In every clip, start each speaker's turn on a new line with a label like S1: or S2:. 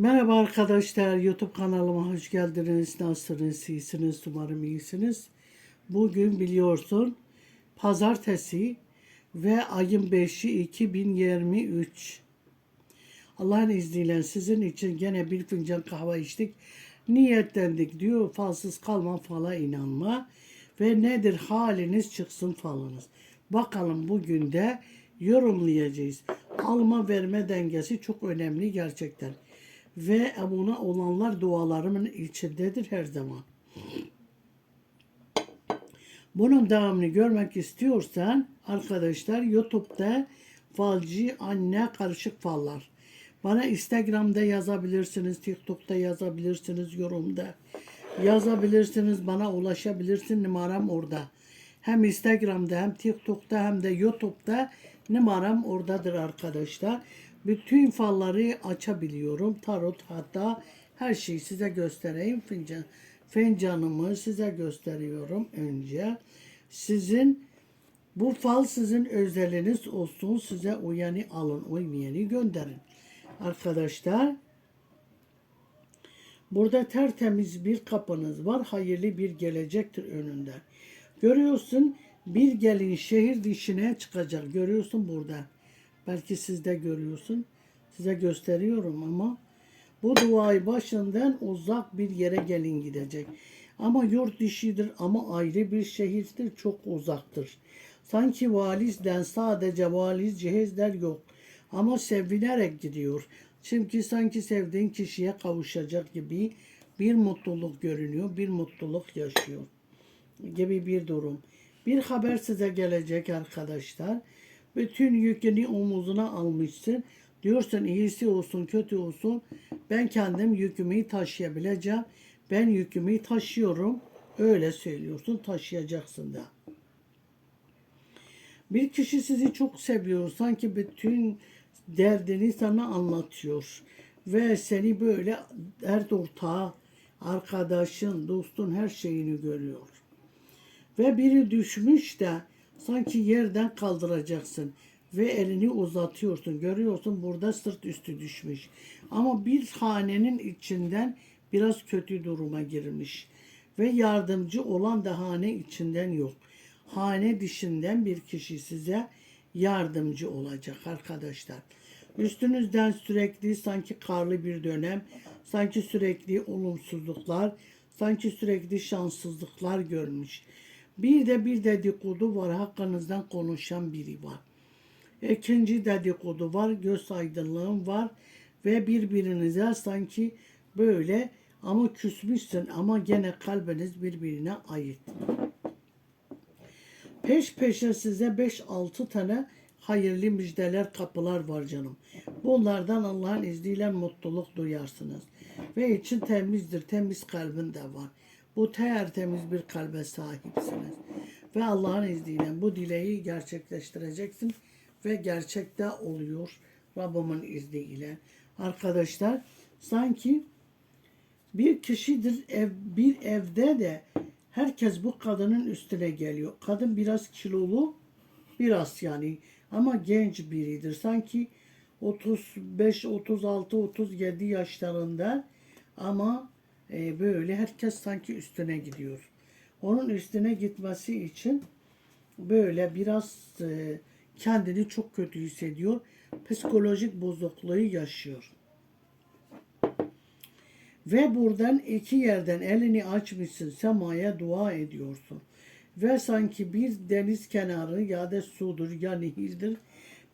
S1: Merhaba arkadaşlar, YouTube kanalıma hoş geldiniz. Nasılsınız, iyisiniz, umarım iyisiniz. Bugün biliyorsun, pazartesi ve ayın 5'i 2023. Allah'ın izniyle sizin için gene bir fincan kahve içtik. Niyetlendik diyor, falsız kalma fala inanma. Ve nedir haliniz çıksın falınız. Bakalım bugün de yorumlayacağız. Alma verme dengesi çok önemli gerçekten. Ve buna olanlar dualarımın içindedir her zaman. Bunun devamını görmek istiyorsan arkadaşlar YouTube'da falcı anne karışık fallar. Bana Instagram'da yazabilirsiniz, TikTok'ta yazabilirsiniz, yorumda yazabilirsiniz, bana ulaşabilirsin. Numaram orada. Hem Instagram'da hem TikTok'ta hem de YouTube'da numaram oradadır arkadaşlar. Bütün falları açabiliyorum. Tarot hatta her şeyi size göstereyim. Fincan, fincanımı size gösteriyorum önce. Sizin bu fal sizin özeliniz olsun. Size uyanı alın, uymayanı gönderin. Arkadaşlar Burada tertemiz bir kapınız var. Hayırlı bir gelecektir önünde. Görüyorsun bir gelin şehir dışına çıkacak. Görüyorsun burada. Belki siz de görüyorsun. Size gösteriyorum ama bu duayı başından uzak bir yere gelin gidecek. Ama yurt dışıdır ama ayrı bir şehirdir. Çok uzaktır. Sanki valizden sadece valiz cihazlar yok. Ama sevinerek gidiyor. Çünkü sanki sevdiğin kişiye kavuşacak gibi bir mutluluk görünüyor, bir mutluluk yaşıyor gibi bir durum. Bir haber size gelecek arkadaşlar. Bütün yükünü omuzuna almışsın. Diyorsun iyisi olsun, kötü olsun. Ben kendim yükümü taşıyabileceğim. Ben yükümü taşıyorum. Öyle söylüyorsun, taşıyacaksın da. Bir kişi sizi çok seviyor. Sanki bütün derdini sana anlatıyor. Ve seni böyle dert ortağı, arkadaşın, dostun her şeyini görüyor. Ve biri düşmüş de sanki yerden kaldıracaksın ve elini uzatıyorsun. Görüyorsun burada sırt üstü düşmüş. Ama bir hanenin içinden biraz kötü duruma girmiş. Ve yardımcı olan da hane içinden yok. Hane dışından bir kişi size yardımcı olacak arkadaşlar. Üstünüzden sürekli sanki karlı bir dönem, sanki sürekli olumsuzluklar, sanki sürekli şanssızlıklar görmüş. Bir de bir dedikodu var, hakkınızdan konuşan biri var. İkinci dedikodu var, göz aydınlığım var ve birbirinize sanki böyle ama küsmüşsün ama gene kalbiniz birbirine ait. Peş peşe size 5-6 tane hayırlı müjdeler kapılar var canım. Bunlardan Allah'ın izniyle mutluluk duyarsınız. Ve için temizdir, temiz kalbin de var. Bu tertemiz bir kalbe sahipsiniz. Ve Allah'ın izniyle bu dileği gerçekleştireceksin. Ve gerçekte oluyor Rabbimin izniyle. Arkadaşlar sanki bir kişidir ev, bir evde de herkes bu kadının üstüne geliyor. Kadın biraz kilolu, biraz yani ama genç biridir. Sanki 35, 36, 37 yaşlarında ama e, böyle herkes sanki üstüne gidiyor. Onun üstüne gitmesi için böyle biraz e, kendini çok kötü hissediyor. Psikolojik bozukluğu yaşıyor. Ve buradan iki yerden elini açmışsın semaya dua ediyorsun. Ve sanki bir deniz kenarı ya da sudur ya nehirdir.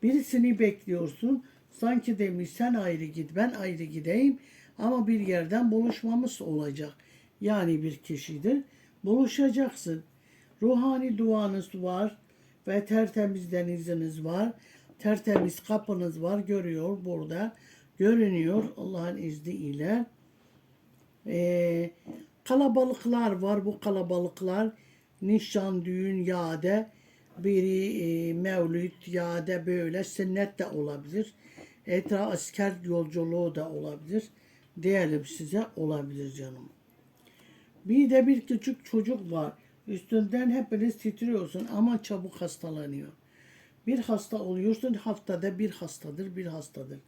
S1: Birisini bekliyorsun. Sanki demiş sen ayrı git ben ayrı gideyim ama bir yerden buluşmamız olacak. Yani bir kişidir. Buluşacaksın. Ruhani duanız var ve tertemiz deniziniz var. Tertemiz kapınız var görüyor burada. Görünüyor Allah'ın izniyle. Ee, kalabalıklar var. Bu kalabalıklar nişan, düğün, yade, biri e, mevlüt, yade böyle sünnet de olabilir. Etra asker yolculuğu da olabilir. Diyelim size olabilir canım. Bir de bir küçük çocuk var. Üstünden hepiniz titriyorsun ama çabuk hastalanıyor. Bir hasta oluyorsun haftada bir hastadır, bir hastadır.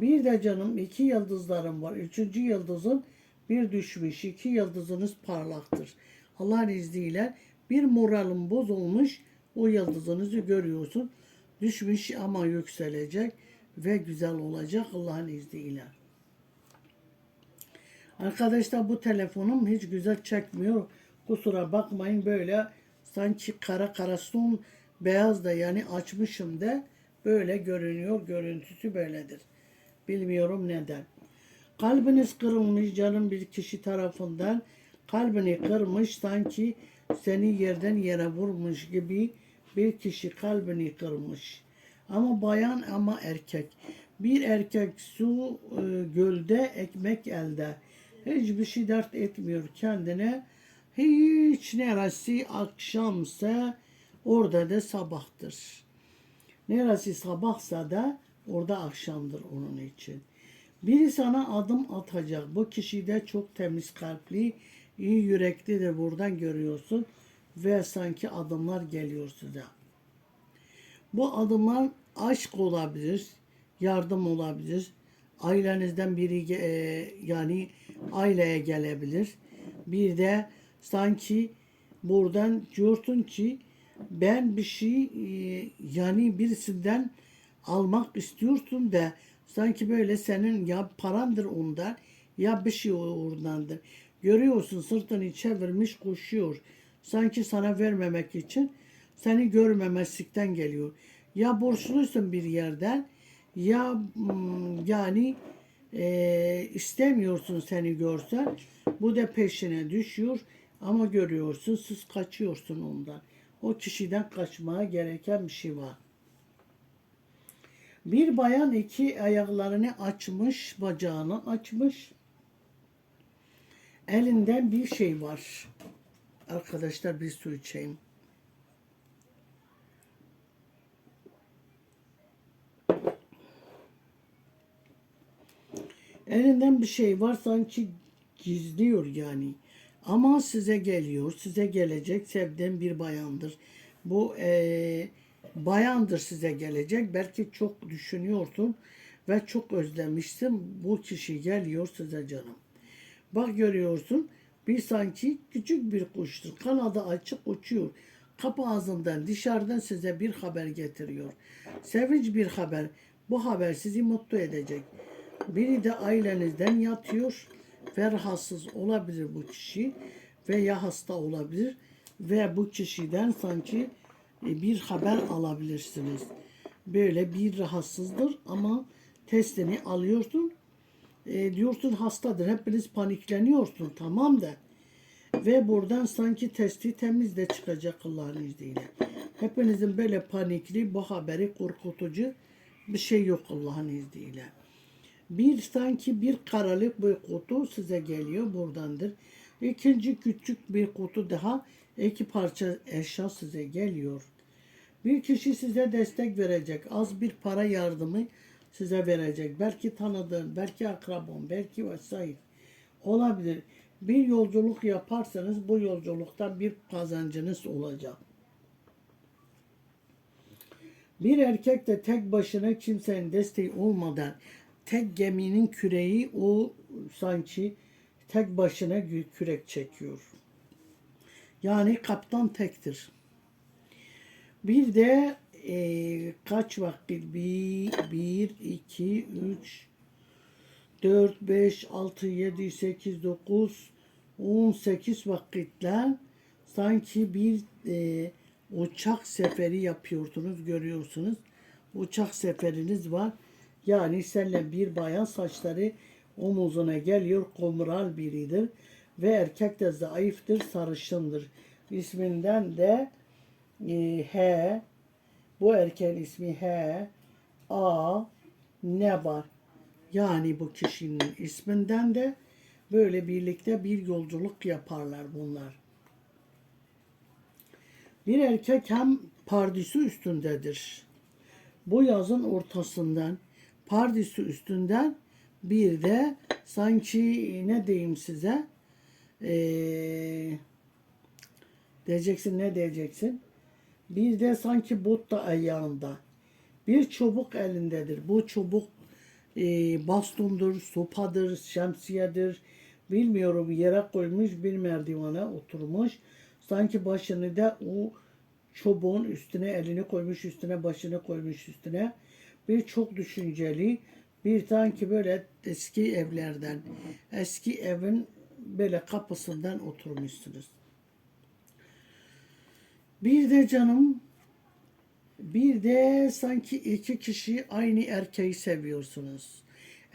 S1: Bir de canım iki yıldızlarım var. Üçüncü yıldızın bir düşmüş. iki yıldızınız parlaktır. Allah'ın izniyle bir moralin bozulmuş. O yıldızınızı görüyorsun. Düşmüş ama yükselecek ve güzel olacak Allah'ın izniyle. Arkadaşlar bu telefonum hiç güzel çekmiyor. Kusura bakmayın böyle sanki kara kara son beyaz da yani açmışım da böyle görünüyor. Görüntüsü böyledir. Bilmiyorum neden. Kalbiniz kırılmış canım bir kişi tarafından. Kalbini kırmış sanki seni yerden yere vurmuş gibi bir kişi kalbini kırmış. Ama bayan ama erkek. Bir erkek su e, gölde ekmek elde. Hiçbir şey dert etmiyor kendine. Hiç neresi akşamsa orada da sabahtır. Neresi sabahsa da orada akşamdır onun için. Biri sana adım atacak. Bu kişi de çok temiz kalpli, iyi yüreklidir. Buradan görüyorsun. Ve sanki adımlar geliyor size. Bu adımlar aşk olabilir, yardım olabilir. Ailenizden biri e, yani aileye gelebilir. Bir de sanki buradan diyorsun ki ben bir şey e, yani birisinden almak istiyorsun da sanki böyle senin ya parandır ondan ya bir şey oradandır. Görüyorsun sırtını çevirmiş koşuyor. Sanki sana vermemek için seni görmemezlikten geliyor. Ya borçlusun bir yerden ya mm, yani e, istemiyorsun seni görsen. Bu da peşine düşüyor ama görüyorsun siz kaçıyorsun ondan. O kişiden kaçmaya gereken bir şey var. Bir bayan iki ayaklarını açmış, bacağını açmış. Elinden bir şey var. Arkadaşlar bir su içeyim. Elinden bir şey var sanki gizliyor yani. Ama size geliyor, size gelecek sevdiğim bir bayandır. Bu eee, bayandır size gelecek. Belki çok düşünüyorsun ve çok özlemişsin. Bu kişi geliyor size canım. Bak görüyorsun bir sanki küçük bir kuştur. Kanadı açık uçuyor. Kapı ağzından dışarıdan size bir haber getiriyor. Sevinç bir haber. Bu haber sizi mutlu edecek. Biri de ailenizden yatıyor ve rahatsız olabilir bu kişi veya hasta olabilir ve bu kişiden sanki e, bir haber alabilirsiniz. Böyle bir rahatsızdır ama testini alıyorsun. E, diyorsun hastadır. Hepiniz panikleniyorsun. Tamam da. Ve buradan sanki testi temiz de çıkacak Allah'ın izniyle. Hepinizin böyle panikli bu haberi korkutucu bir şey yok Allah'ın izniyle. Bir sanki bir karalık bir kutu size geliyor buradandır. İkinci küçük bir kutu daha iki parça eşya size geliyor. Bir kişi size destek verecek. Az bir para yardımı size verecek. Belki tanıdığın, belki akrabon, belki vesaire. Olabilir. Bir yolculuk yaparsanız bu yolculuktan bir kazancınız olacak. Bir erkek de tek başına kimsenin desteği olmadan tek geminin küreği o sanki tek başına kürek çekiyor. Yani kaptan tektir. Bir de e, kaç vakit? Bir, bir, iki, üç, dört, beş, altı, yedi, sekiz, dokuz, on sekiz vakitler sanki bir e, uçak seferi yapıyordunuz, görüyorsunuz. Uçak seferiniz var. Yani senle bir bayan saçları omuzuna geliyor, komral biridir. Ve erkek de zayıftır, sarışındır. İsminden de e, H, bu erkeğin ismi H, A, ne var? Yani bu kişinin isminden de böyle birlikte bir yolculuk yaparlar bunlar. Bir erkek hem pardüsü üstündedir. Bu yazın ortasından pardüsü üstünden bir de sanki ne diyeyim size ee, diyeceksin ne diyeceksin bir de sanki bot da ayağında bir çubuk elindedir bu çubuk e, bastondur, sopadır, şemsiyedir. Bilmiyorum yere koymuş bir merdivana oturmuş. Sanki başını da o çubuğun üstüne elini koymuş üstüne başını koymuş üstüne. Bir çok düşünceli bir sanki böyle eski evlerden eski evin böyle kapısından oturmuşsunuz. Bir de canım bir de sanki iki kişi aynı erkeği seviyorsunuz.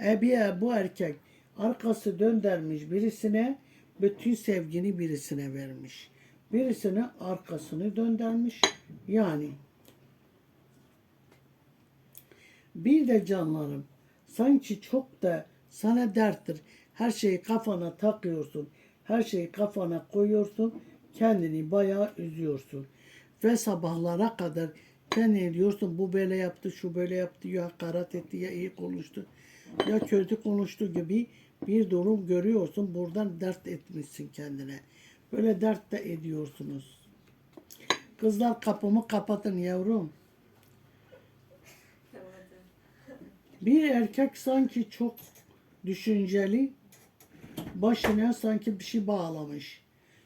S1: Ebiye bu erkek arkası döndürmüş birisine bütün sevgini birisine vermiş. Birisine arkasını döndürmüş. Yani bir de canlarım sanki çok da sana derttir. Her şeyi kafana takıyorsun. Her şeyi kafana koyuyorsun. Kendini bayağı üzüyorsun. Ve sabahlara kadar kendini diyorsun bu böyle yaptı, şu böyle yaptı, ya hakaret etti, ya iyi konuştu, ya kötü konuştu gibi bir durum görüyorsun. Buradan dert etmişsin kendine. Böyle dert de ediyorsunuz. Kızlar kapımı kapatın yavrum.
S2: Tamam hadi.
S1: Bir erkek sanki çok düşünceli, başına sanki bir şey bağlamış.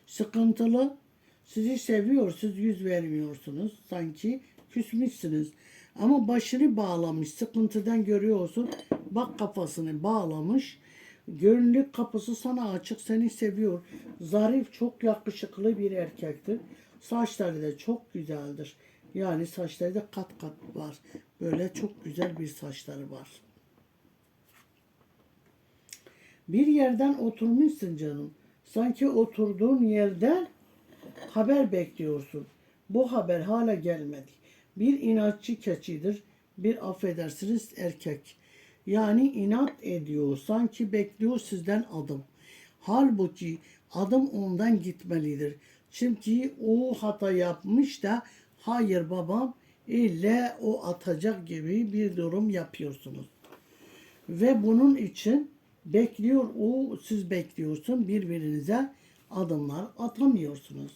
S1: Sıkıntılı, sizi seviyor, siz yüz vermiyorsunuz. Sanki küsmüşsünüz. Ama başını bağlamış, sıkıntıdan görüyorsun. Bak kafasını bağlamış. Gönüllü kapısı sana açık, seni seviyor. Zarif, çok yakışıklı bir erkektir. Saçları da çok güzeldir. Yani saçları da kat kat var. Böyle çok güzel bir saçları var. Bir yerden oturmuşsun canım. Sanki oturduğun yerden haber bekliyorsun. Bu haber hala gelmedi. Bir inatçı keçidir. Bir affedersiniz erkek. Yani inat ediyor. Sanki bekliyor sizden adım. Halbuki adım ondan gitmelidir. Çünkü o hata yapmış da hayır babam ille o atacak gibi bir durum yapıyorsunuz. Ve bunun için bekliyor o siz bekliyorsun birbirinize adımlar atamıyorsunuz.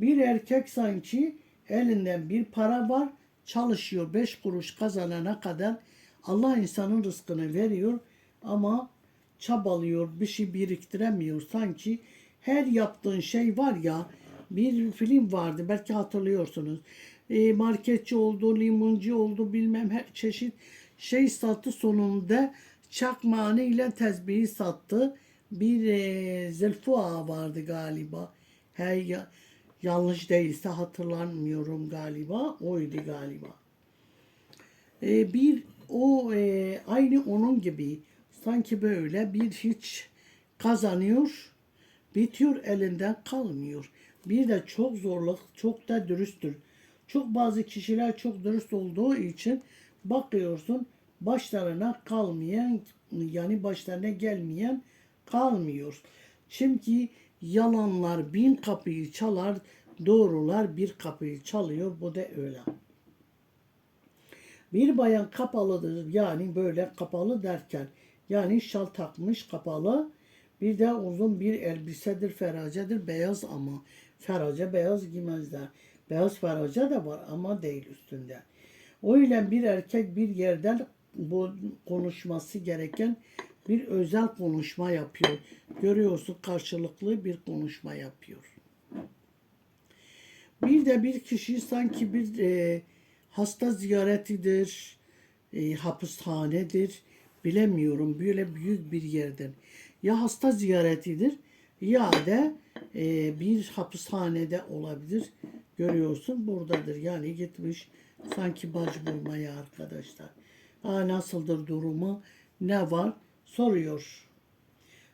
S1: Bir erkek sanki elinden bir para var çalışıyor beş kuruş kazanana kadar Allah insanın rızkını veriyor ama çabalıyor bir şey biriktiremiyor sanki her yaptığın şey var ya bir film vardı belki hatırlıyorsunuz E, marketçi oldu limoncu oldu bilmem her çeşit şey sattı sonunda. Çakmağını ile tezbihi sattı. Bir e, Zülfü Ağa vardı galiba. Her ya- yanlış değilse hatırlamıyorum galiba. Oydu galiba. E, bir o e, aynı onun gibi. Sanki böyle bir hiç kazanıyor bitiyor elinden kalmıyor. Bir de çok zorluk çok da dürüsttür. Çok bazı kişiler çok dürüst olduğu için bakıyorsun başlarına kalmayan yani başlarına gelmeyen kalmıyor. Çünkü yalanlar bin kapıyı çalar, doğrular bir kapıyı çalıyor. Bu da öyle. Bir bayan kapalıdır yani böyle kapalı derken yani şal takmış kapalı bir de uzun bir elbisedir feracedir beyaz ama ferace beyaz giymezler. Beyaz ferace de var ama değil üstünde. O ile bir erkek bir yerden bu konuşması gereken bir özel konuşma yapıyor. Görüyorsun karşılıklı bir konuşma yapıyor. Bir de bir kişi sanki bir e, hasta ziyaretidir, e, hapishanedir, bilemiyorum böyle büyük bir yerden. Ya hasta ziyaretidir ya da e, bir hapishanede olabilir. Görüyorsun buradadır. Yani gitmiş sanki baş bulmaya arkadaşlar. Ha, nasıldır durumu, ne var soruyor.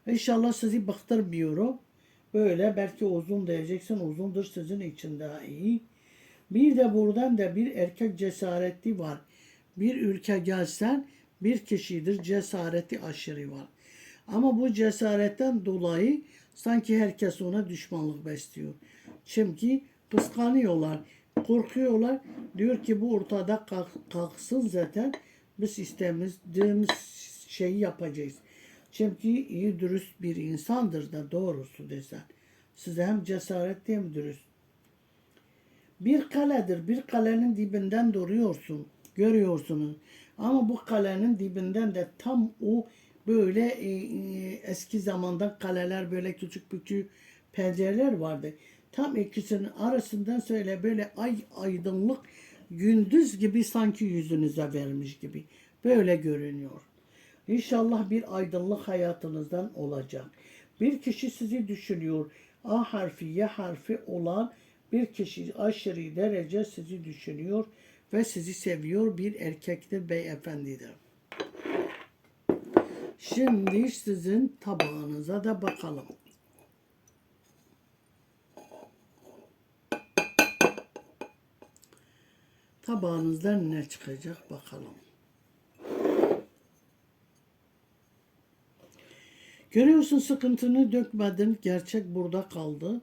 S1: İnşallah sizi bıktırmıyorum. Böyle belki uzun diyeceksin uzundur sizin için daha iyi. Bir de buradan da bir erkek cesareti var. Bir ülke gelsen bir kişidir cesareti aşırı var. Ama bu cesaretten dolayı sanki herkes ona düşmanlık besliyor. Çünkü kıskanıyorlar, korkuyorlar. Diyor ki bu ortada kalk- kalksın zaten biz istediğimiz şeyi yapacağız. Çünkü iyi dürüst bir insandır da doğrusu desen. Size hem cesaretli hem dürüst. Bir kaledir. Bir kalenin dibinden duruyorsun. Görüyorsunuz. Ama bu kalenin dibinden de tam o böyle e, e, eski zamandan kaleler böyle küçük küçük pencereler vardı. Tam ikisinin arasından söyle böyle ay aydınlık gündüz gibi sanki yüzünüze vermiş gibi. Böyle görünüyor. İnşallah bir aydınlık hayatınızdan olacak. Bir kişi sizi düşünüyor. A harfi, Y harfi olan bir kişi aşırı derece sizi düşünüyor ve sizi seviyor bir erkektir, beyefendidir. Şimdi sizin tabağınıza da bakalım. Tabağınızdan ne çıkacak bakalım. Görüyorsun sıkıntını dökmedin. Gerçek burada kaldı.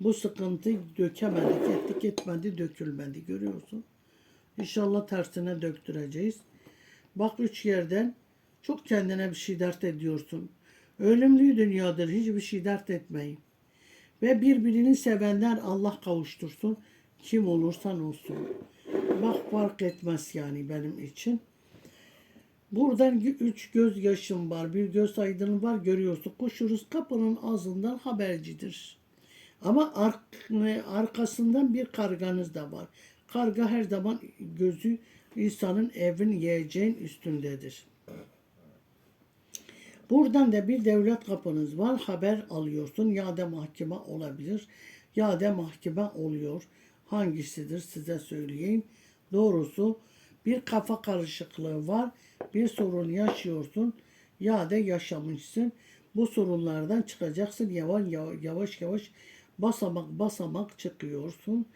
S1: Bu sıkıntı dökemedik. Ettik etmedi dökülmedi. Görüyorsun. İnşallah tersine döktüreceğiz. Bak üç yerden çok kendine bir şey dert ediyorsun. Ölümlü dünyadır. Hiçbir şey dert etmeyin. Ve birbirini sevenler Allah kavuştursun. Kim olursan olsun. Bak fark etmez yani benim için. Buradan üç göz yaşım var, bir göz aydın var görüyorsun. Kuşuruz kapının ağzından habercidir. Ama ar- arkasından bir karganız da var. Karga her zaman gözü insanın evin yiyeceğin üstündedir. Buradan da bir devlet kapınız var. Haber alıyorsun. Ya da mahkeme olabilir. Ya da mahkeme oluyor. Hangisidir size söyleyeyim. Doğrusu bir kafa karışıklığı var. Bir sorun yaşıyorsun. Ya da yaşamışsın. Bu sorunlardan çıkacaksın. Yavaş yavaş yavaş basamak basamak çıkıyorsun.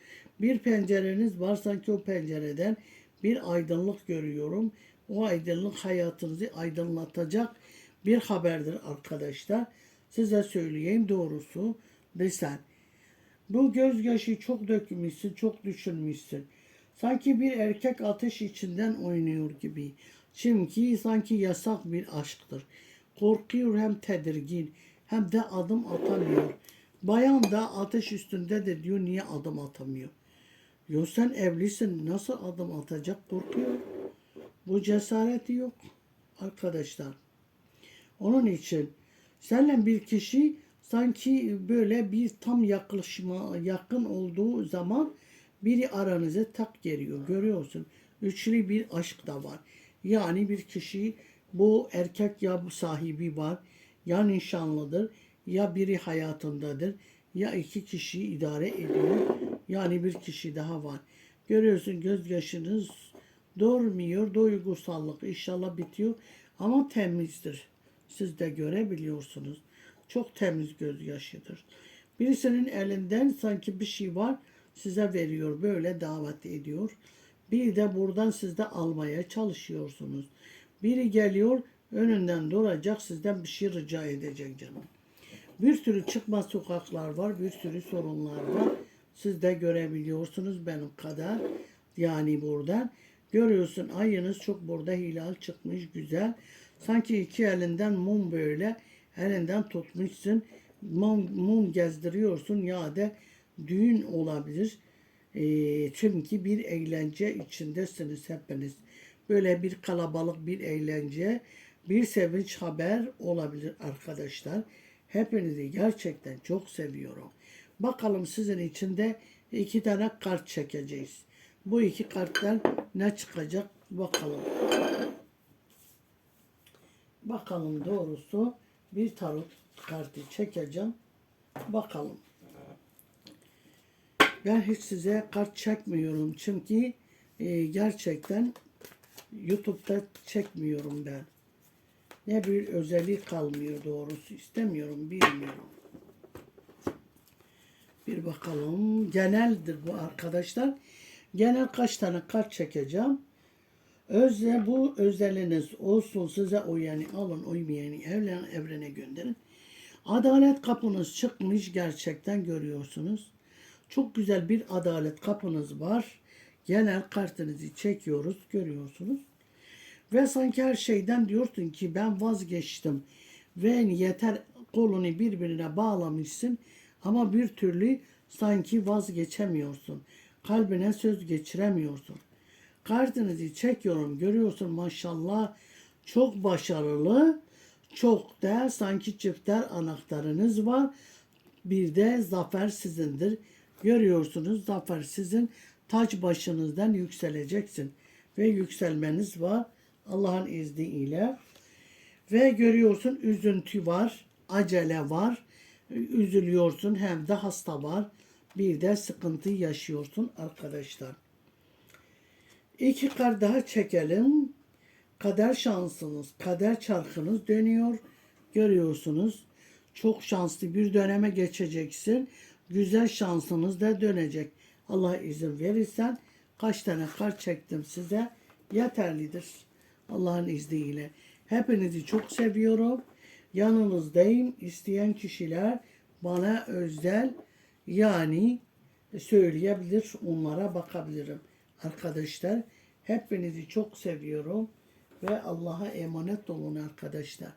S1: Bir pencereniz var. Sanki o pencereden bir aydınlık görüyorum. O aydınlık hayatınızı aydınlatacak bir haberdir arkadaşlar. Size söyleyeyim doğrusu desen. Bu gözyaşı çok dökmüşsün, çok düşünmüşsün. Sanki bir erkek ateş içinden oynuyor gibi. Çünkü sanki yasak bir aşktır. Korkuyor hem tedirgin hem de adım atamıyor. Bayan da ateş üstünde de diyor niye adım atamıyor. Yo sen evlisin nasıl adım atacak korkuyor. Bu cesareti yok arkadaşlar. Onun için seninle bir kişi sanki böyle bir tam yaklaşma yakın olduğu zaman biri aranıza tak geliyor. Görüyorsun. Üçlü bir aşk da var. Yani bir kişi bu erkek ya bu sahibi var ya nişanlıdır ya biri hayatındadır ya iki kişi idare ediyor yani bir kişi daha var. Görüyorsun gözyaşınız durmuyor duygusallık inşallah bitiyor ama temizdir. Siz de görebiliyorsunuz. Çok temiz gözyaşıdır. Birisinin elinden sanki bir şey var size veriyor böyle davet ediyor. Bir de buradan siz de almaya çalışıyorsunuz. Biri geliyor önünden duracak sizden bir şey rica edecek canım. Bir sürü çıkmaz sokaklar var, bir sürü sorunlar var. Siz de görebiliyorsunuz benim kadar. Yani buradan. Görüyorsun ayınız çok burada hilal çıkmış güzel. Sanki iki elinden mum böyle elinden tutmuşsun. Mum, mum gezdiriyorsun ya da düğün olabilir. E, çünkü bir eğlence içindesiniz hepiniz. Böyle bir kalabalık bir eğlence, bir sevinç haber olabilir arkadaşlar. Hepinizi gerçekten çok seviyorum. Bakalım sizin için de iki tane kart çekeceğiz. Bu iki karttan ne çıkacak bakalım. Bakalım doğrusu bir tarot kartı çekeceğim. Bakalım. Ben hiç size kart çekmiyorum çünkü e, gerçekten YouTube'da çekmiyorum ben. Ne bir özelliği kalmıyor doğrusu istemiyorum bilmiyorum. Bir bakalım. Geneldir bu arkadaşlar. Genel kaç tane kart çekeceğim. Özle bu özeliniz olsun size uyanı alın uymayanı evlen, evrene gönderin. Adalet kapınız çıkmış gerçekten görüyorsunuz. Çok güzel bir adalet kapınız var. Genel kartınızı çekiyoruz görüyorsunuz. Ve sanki her şeyden diyorsun ki ben vazgeçtim. Ve yeter kolunu birbirine bağlamışsın. Ama bir türlü sanki vazgeçemiyorsun. Kalbine söz geçiremiyorsun. Kartınızı çekiyorum. Görüyorsun maşallah çok başarılı. Çok da sanki çifter anahtarınız var. Bir de zafer sizindir. Görüyorsunuz zafer sizin taç başınızdan yükseleceksin. Ve yükselmeniz var Allah'ın izniyle. Ve görüyorsun üzüntü var, acele var, üzülüyorsun hem de hasta var. Bir de sıkıntı yaşıyorsun arkadaşlar. İki kar daha çekelim. Kader şansınız, kader çarkınız dönüyor. Görüyorsunuz. Çok şanslı bir döneme geçeceksin. Güzel şansınız da dönecek. Allah izin verirsen kaç tane kar çektim size yeterlidir. Allah'ın izniyle. Hepinizi çok seviyorum. Yanınızdayım. İsteyen kişiler bana özel yani söyleyebilir. Onlara bakabilirim. Arkadaşlar hepinizi çok seviyorum ve Allah'a emanet olun arkadaşlar.